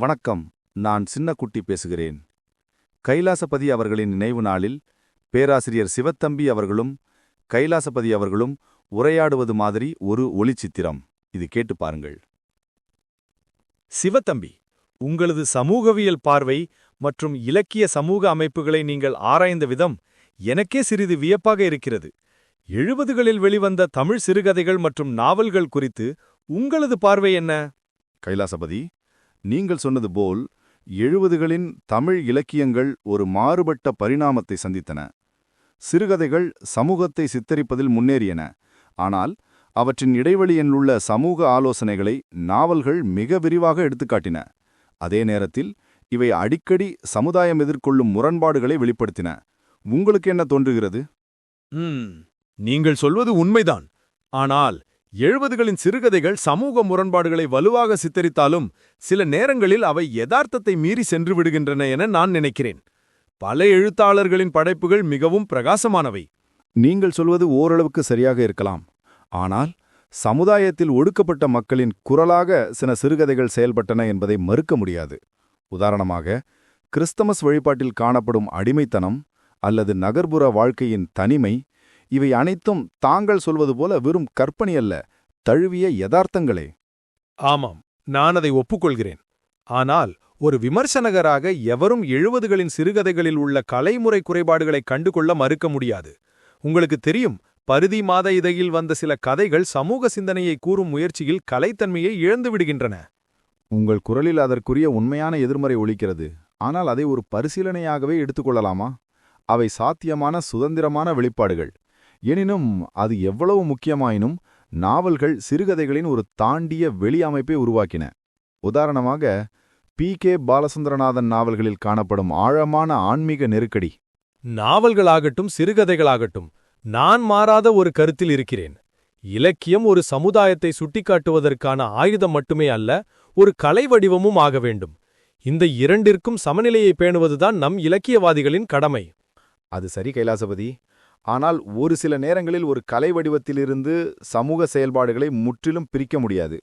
வணக்கம். நான் சின்னக்குட்டி பேசுகிறேன். கைலாசபதி அவர்களின் நினைவு நாளில் பேராசிரியர் சிவத்தம்பி அவர்களும் கைலாசபதி அவர்களும் உரையாடுவது மாதிரி ஒரு ஒளிச்சித்திரம். இது கேட்டு பாருங்கள். சிவத்தம்பி உங்களது சமூகவியல் பார்வை மற்றும் இலக்கிய சமூக அமைப்புகளை நீங்கள் ஆராய்ந்த விதம் எனக்கே சிறிது வியப்பாக இருக்கிறது. எழுபதுகளில் வெளிவந்த தமிழ் சிறுகதைகள் மற்றும் நாவல்கள் குறித்து உங்களது பார்வை என்ன? கைலாசபதி நீங்கள் சொன்னது போல் எழுபதுகளின் தமிழ் இலக்கியங்கள் ஒரு மாறுபட்ட பரிணாமத்தை சந்தித்தன. சிறுகதைகள் சமூகத்தை சித்தரிப்பதில் முன்னேறியன. ஆனால் அவற்றின் இடைவெளியிலுள்ள சமூக ஆலோசனைகளை நாவல்கள் மிக விரிவாக எடுத்துக்காட்டின. அதே நேரத்தில் இவை அடிக்கடி சமுதாயம் எதிர்கொள்ளும் முரண்பாடுகளை வெளிப்படுத்தின. உங்களுக்கு என்ன தோன்றுகிறது? நீங்கள் சொல்வது உண்மைதான். ஆனால் எழுபதுகளின் சிறுகதைகள் சமூக முரண்பாடுகளை வலுவாக சித்தரித்தாலும் சில நேரங்களில் அவை யதார்த்தத்தை மீறி சென்று விடுகின்றன என நான் நினைக்கிறேன். பல எழுத்தாளர்களின் படைப்புகள் மிகவும் பிரகாசமானவை. நீங்கள் சொல்வது ஓரளவுக்கு சரியாக இருக்கலாம். ஆனால் சமுதாயத்தில் ஒடுக்கப்பட்ட மக்களின் குரலாக சில சிறுகதைகள் செயல்பட்டன என்பதை மறுக்க முடியாது. உதாரணமாக கிறிஸ்தமஸ் வழிபாட்டில் காணப்படும் அடிமைத்தனம் அல்லது நகர்ப்புற வாழ்க்கையின் தனிமை இவை அனைத்தும் தாங்கள் சொல்வது போல வெறும் கற்பனை அல்ல தழுவிய யதார்த்தங்களே. ஆமாம் நான் அதை ஒப்புக்கொள்கிறேன். ஆனால் ஒரு விமர்சனகராக எவரும் எழுபதுகளின் சிறுகதைகளில் உள்ள கலைமுறை குறைபாடுகளை கண்டுகொள்ள மறுக்க முடியாது. உங்களுக்கு தெரியும் பருதி மாத இதழில் வந்த சில கதைகள் சமூக சிந்தனையை கூறும் முயற்சியில் கலைத்தன்மையை இழந்து விடுகின்றன. உங்கள் குரலில் அதற்குரிய உண்மையான எதிர்மறை ஒலிக்கிறது. ஆனால் அதை ஒரு பரிசீலனையாகவே எடுத்துக்கொள்ளலாமா அவை சாத்தியமான சுதந்திரமான வெளிப்பாடுகள். எனினும் அது எவ்வளவு முக்கியமாயினும் நாவல்கள் சிறுகதைகளின் ஒரு தாண்டிய வெளி அமைப்பை உருவாக்கின. உதாரணமாக பி. கே. பாலசுந்தரநாதன் நாவல்களில் காணப்படும் ஆழமான ஆன்மீக நெருக்கடி. நாவல்களாகட்டும் சிறுகதைகளாகட்டும் நான் மாறாத ஒரு கருத்தில் இருக்கிறேன். இலக்கியம் ஒரு சமுதாயத்தை சுட்டிக்காட்டுவதற்கான ஆயுதம் மட்டுமே அல்ல ஒரு கலை வடிவமும் ஆக வேண்டும். இந்த இரண்டிற்கும் சமநிலையை பேணுவதுதான் நம் இலக்கியவாதிகளின் கடமை. அது சரி கைலாசபதி. ஆனால் ஒரு சில நேரங்களில் ஒரு கலை வடிவத்திலிருந்து சமூக செயல்பாடுகளை முற்றிலும் பிரிக்க முடியாது.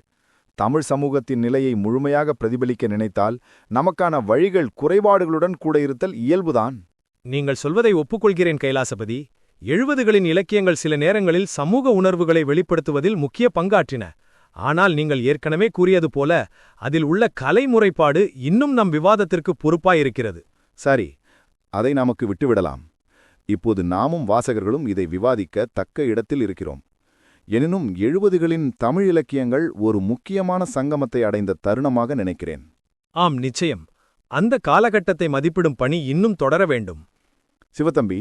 தமிழ் சமூகத்தின் நிலையை முழுமையாக பிரதிபலிக்க நினைத்தால் நமக்கான வழிகள் குறைபாடுகளுடன் கூட இருத்தல் இயல்புதான். நீங்கள் சொல்வதை ஒப்புக்கொள்கிறேன் கைலாசபதி. எழுபதுகளின் இலக்கியங்கள் சில நேரங்களில் சமூக உணர்வுகளை வெளிப்படுத்துவதில் முக்கிய பங்காற்றின. ஆனால் நீங்கள் ஏற்கனவே கூறியது போல அதில் உள்ள கலை முறைப்பாடு இன்னும் நம் விவாதத்திற்கு பொறுப்பாயிருக்கிறது. சரி அதை நமக்கு விட்டுவிடலாம். இப்போது நாமும் வாசகர்களும் இதை விவாதிக்க தக்க இடத்தில் இருக்கிறோம். எனினும் எழுபதுகளின் தமிழ் இலக்கியங்கள் ஒரு முக்கியமான சங்கமத்தை அடைந்த தருணமாக நினைக்கிறேன். ஆம் நிச்சயம். அந்த காலகட்டத்தை மதிப்பிடும் பணி இன்னும் தொடர வேண்டும். சிவத்தம்பி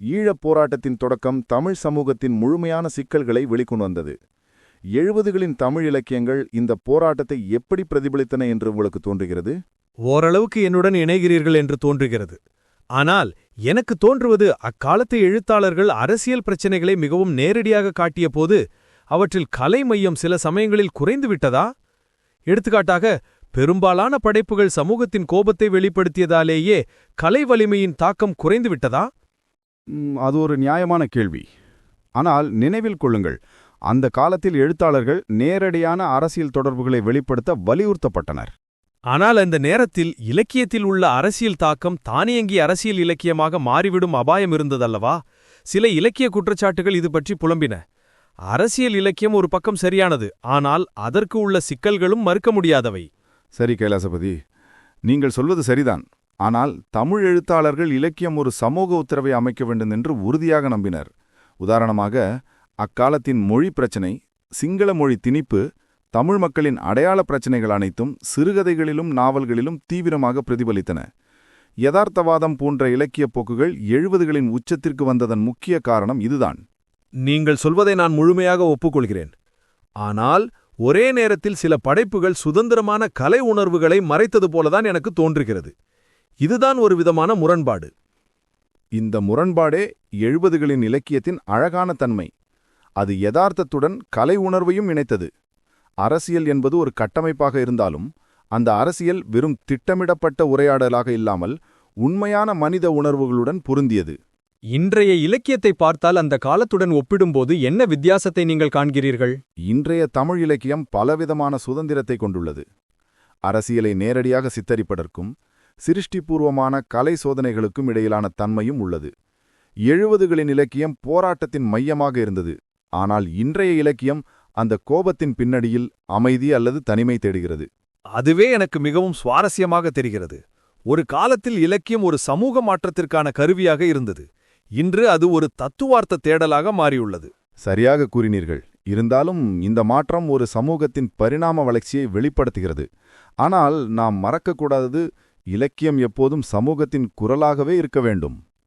ஈழப் போராட்டத்தின் தொடக்கம் தமிழ் சமூகத்தின் முழுமையான சிக்கல்களை வெளிக்கொண்டு வந்தது. எழுபதுகளின் தமிழ் இலக்கியங்கள் இந்த போராட்டத்தை எப்படி பிரதிபலித்தன என்று உங்களுக்கு தோன்றுகிறது? ஓரளவுக்கு என்னுடன் இணைகிறீர்கள் என்று தோன்றுகிறது. ஆனால் எனக்கு தோன்றுவது அக்காலத்து எழுத்தாளர்கள் அரசியல் பிரச்சினைகளை மிகவும் நேரடியாக காட்டிய போது அவற்றில் கலை மையம் சில சமயங்களில் குறைந்துவிட்டதா? எடுத்துக்காட்டாக பெரும்பாலான படைப்புகள் சமூகத்தின் கோபத்தை வெளிப்படுத்தியதாலேயே கலை வலிமையின் தாக்கம் குறைந்துவிட்டதா? அது ஒரு நியாயமான கேள்வி. ஆனால் நினைவில் கொள்ளுங்கள் அந்த காலத்தில் எழுத்தாளர்கள் நேரடியான அரசியல் தொடர்புகளை வெளிப்படுத்த வலியுறுத்தப்பட்டனர். ஆனால் அந்த நேரத்தில் இலக்கியத்தில் உள்ள அரசியல் தாக்கம் தானியங்கி அரசியல் இலக்கியமாக மாறிவிடும் அபாயம் இருந்ததல்லவா? சில இலக்கிய குற்றச்சாட்டுகள் இது பற்றி புலம்பின. அரசியல் இலக்கியம் ஒரு பக்கம் சரியானது ஆனால் அதற்கு உள்ள சிக்கல்களும் மறுக்க முடியாதவை. சரி கைலாசபதி. நீங்கள் சொல்வது சரிதான். ஆனால் தமிழ் எழுத்தாளர்கள் இலக்கியம் ஒரு சமூக உத்தரவை அமைக்க வேண்டும் என்று உறுதியாக நம்பினர். உதாரணமாக அக்காலத்தின் மொழி பிரச்சினை சிங்கள மொழி திணிப்பு தமிழ் மக்களின் அடையாள பிரச்சினைகள் அனைத்தும் சிறுகதைகளிலும் நாவல்களிலும் தீவிரமாக பிரதிபலித்தன. யதார்த்தவாதம் போன்ற இலக்கியப் போக்குகள் எழுபதுகளின் உச்சத்திற்கு வந்ததன் முக்கிய காரணம் இதுதான். நீங்கள் சொல்வதை நான் முழுமையாக ஒப்புக்கொள்கிறேன். ஆனால் ஒரே நேரத்தில் சில படைப்புகள் சுதந்திரமான கலை உணர்வுகளை மறைத்தது போலதான் எனக்கு தோன்றுகிறது. இதுதான் ஒரு விதமான முரண்பாடு. இந்த முரண்பாடே எழுபதுகளின் இலக்கியத்தின் அழகான தன்மை. அது யதார்த்தத்துடன் கலை உணர்வையும் இணைத்தது. அரசியல் என்பது ஒரு கட்டமைப்பாக இருந்தாலும் அந்த அரசியல் வெறும் திட்டமிடப்பட்ட உரையாடலாக இல்லாமல் உண்மையான மனித உணர்வுகளுடன் பொருந்தியது. இன்றைய இலக்கியத்தை பார்த்தால் அந்த காலத்துடன் ஒப்பிடும்போது என்ன வித்தியாசத்தை நீங்கள் காண்கிறீர்கள்? இன்றைய தமிழ் இலக்கியம் பலவிதமான சுதந்திரத்தை கொண்டுள்ளது. அரசியலை நேரடியாக சித்தரிப்பதற்கும் சிருஷ்டிபூர்வமான கலை சோதனைகளுக்கும் இடையிலான தன்மையும் உள்ளது. எழுபதுகளின் இலக்கியம் போராட்டத்தின் மையமாக இருந்தது. ஆனால் இன்றைய இலக்கியம் அந்த கோபத்தின் பின்னடியில் அமைதி அல்லது தனிமை தேடுகிறது. அதுவே எனக்கு மிகவும் சுவாரஸ்யமாக தெரிகிறது. ஒரு காலத்தில் இலக்கியம் ஒரு சமூக மாற்றத்திற்கான கருவியாக இருந்தது. இன்று அது ஒரு தத்துவார்த்த தேடலாக மாறியுள்ளது. சரியாக கூறினீர்கள். இருந்தாலும் இந்த மாற்றம் ஒரு சமூகத்தின் பரிணாம வளர்ச்சியை வெளிப்படுத்துகிறது. ஆனால் நாம் மறக்கக்கூடாதது இலக்கியம் எப்போதும் சமூகத்தின் குரலாகவே இருக்க வேண்டும்.